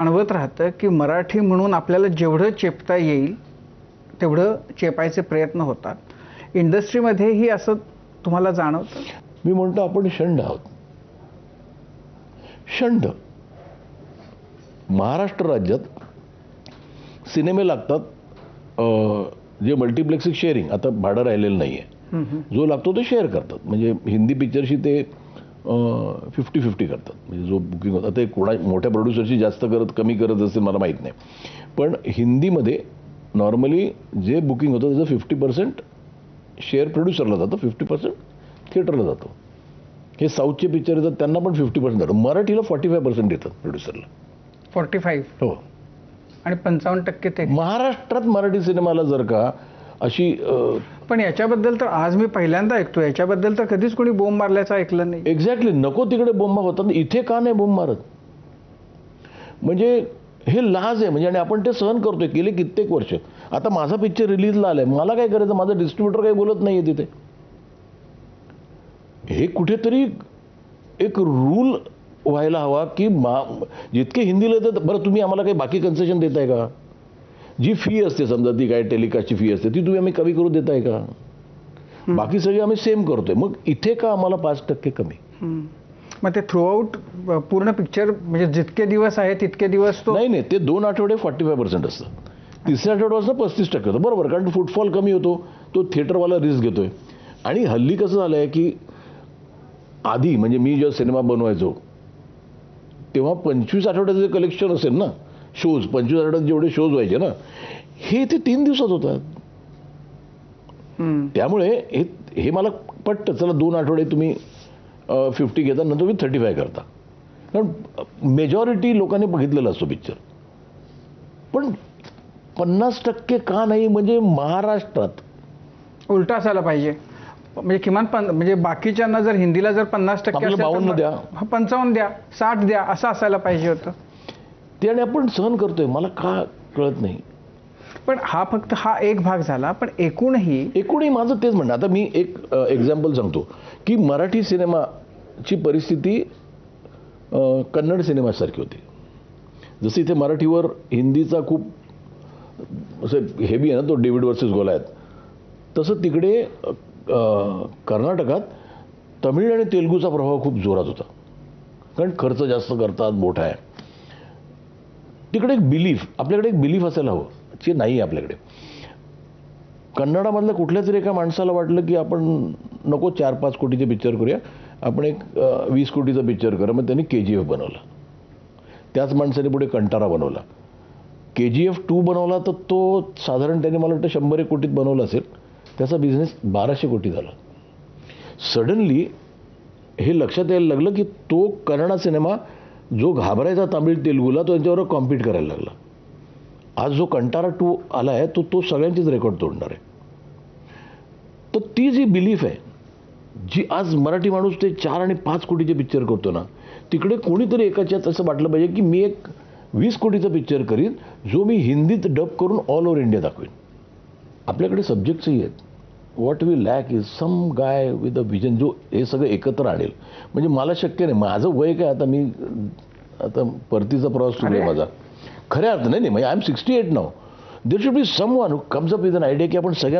जाणवत राहतं की मराठी म्हणून आपल्याला जेवढं चेपता येईल तेवढं चेपायचे प्रयत्न होतात. इंडस्ट्रीमध्येही असं तुम्हाला जाणवतं? मी म्हणतो आपण षंड आहोत. षंड. महाराष्ट्र राज्यात सिनेमे लागतात जे मल्टिप्लेक्सिक शेअरिंग आता भाडं राहिलेलं नाही आहे जो लागतो तो शेअर करतात. म्हणजे हिंदी पिक्चरशी ते फिफ्टी फिफ्टी करतात. म्हणजे जो बुकिंग होता ते कोणा मोठ्या प्रोड्युसरशी जास्त करत कमी करत असेल मला माहीत नाही. पण हिंदीमध्ये नॉर्मली जे बुकिंग होतं त्याचं फिफ्टी पर्सेंट शेअर प्रोड्युसरला जातं फिफ्टी पर्सेंट थिएटरला जातो. हे साऊथचे पिक्चर येतात त्यांना पण फिफ्टी पर्सेंट जातं. मराठीला फॉर्टी फाय पर्सेंट येतात प्रोड्युसरला फोर्टी फाईव्ह हो. आणि पंचावन्न टक्के ते महाराष्ट्रात मराठी सिनेमाला जर का अशी पण याच्याबद्दल तर आज मी पहिल्यांदा ऐकतो याच्याबद्दल तर कधीच कोणी बोंब मारल्याचं ऐकलं नाही. एक्झॅक्टली नको तिकडे बोंबा होतात इथे का नाही बोंब मारत? म्हणजे हे लाज आहे. म्हणजे आणि आपण ते सहन करतोय. गेले कित्येक वर्ष. आता माझा पिक्चर रिलीजला आलाय. मला काय करायचं? माझा डिस्ट्रीब्युटर काही बोलत नाहीये तिथे. हे कुठेतरी एक रूल व्हायला हवा की मा जितके हिंदीला येतात बरं तुम्ही आम्हाला काही बाकी कन्सेशन देताय का? जी फी असते समजा ती काय टेलिकास्टची फी असते ती तुम्ही आम्ही कमी करू देताय का? बाकी सगळी आम्ही सेम करतोय. मग इथे का आम्हाला पाच टक्के कमी. मग ते थ्रूआउट पूर्ण पिक्चर म्हणजे जितके दिवस आहे तितके दिवस तो नाही नाही ते दोन आठवडे फॉर्टी फाय पर्सेंट असतं. तिसऱ्या आठवड्यापासून पस्तीस टक्के होतं. बरोबर कारण फुटफॉल कमी होतो तो थिएटरवाला रिस्क घेतोय. आणि हल्ली कसं झालं आहे की आधी म्हणजे मी जेव्हा सिनेमा बनवायचो तेव्हा पंचवीस आठवड्याचं जे कलेक्शन असेल ना शोज पंचवीस आठवड्यात जेवढे शोज व्हायचे ना हे ते तीन दिवसात होतात. त्यामुळे हे हे मला पटतं चला दोन आठवडे तुम्ही फिफ्टी घेता नंतर तुम्ही थर्टी फाय करता. कारण मेजॉरिटी लोकांनी बघितलेला असतो पिक्चर पण पन्नास टक्के का नाही म्हणजे महाराष्ट्रात. उलटा असायला पाहिजे. म्हणजे किमान पन म्हणजे बाकीच्यांना जर हिंदीला जर पन्नास टक्के 52 द्या. पंचावन्न द्या साठ द्या असं असायला पाहिजे होतं. ते आणि आपण सहन करतोय. मला का कळत नाही. पण हा फक्त हा एक भाग झाला पण एकूणही एकूणही माझं तेच म्हणणं. आता मी एक एक्झाम्पल सांगतो की मराठी सिनेमाची परिस्थिती कन्नड सिनेमासारखी होती. जसं इथे मराठीवर हिंदीचा खूप असं हेवी आहे ना तो डेव्हिड वर्सेस गोलायत तसं तिकडे कर्नाटकात तमिळ आणि तेलुगूचा प्रभाव खूप जोरात होता. कारण खर्च जास्त करतात मोठा आहे. तिकडे एक बिलीफ आपल्याकडे एक बिलीफ असायला हवं जे नाही आहे आपल्याकडे. कन्नडामधल्या कुठल्या तरी एका माणसाला वाटलं की आपण नको चार पाच कोटीचे पिक्चर करूया आपण एक वीस कोटीचा पिक्चर करूया मग त्यांनी के जी एफ बनवला. त्याच माणसाने पुढे कंटारा बनवला. के जी एफ टू बनवला तर तो साधारण त्याने मला वाटतं शंभर एक कोटीत बनवला असेल. त्याचा बिझनेस बाराशे कोटी झाला. सडनली हे लक्षात यायला लागलं की तो कन्नडा सिनेमा जो घाबरायचा तामिळ तेलुगूला तो यांच्याबरोबर कॉम्पीट करायला लागला. आज जो कंटारा टू आला आहे तो तो सगळ्यांचीच रेकॉर्ड तोडणार आहे. तर ती जी बिलीफ आहे जी आज मराठी माणूस ते चार आणि पाच कोटीचे पिक्चर करतो ना तिकडे कोणीतरी एकाच्यात असं वाटलं पाहिजे की मी एक वीस कोटीचा पिक्चर करीन जो मी हिंदीत डब करून ऑल ओव्हर इंडिया दाखवेन. आपल्याकडे सब्जेक्ट्सही आहेत. What we lack is some guy with a vision जो हे सगळं एकत्र आणेल. म्हणजे मला शक्य नाही. माझं वय काय आता मी आता परतीचा प्रवास सुरू आहे. माझा. खऱ्या अर्थ नाही नाही म्हणजे I M sixty eight now there should be someone who comes up with an idea की आपण सगळ्या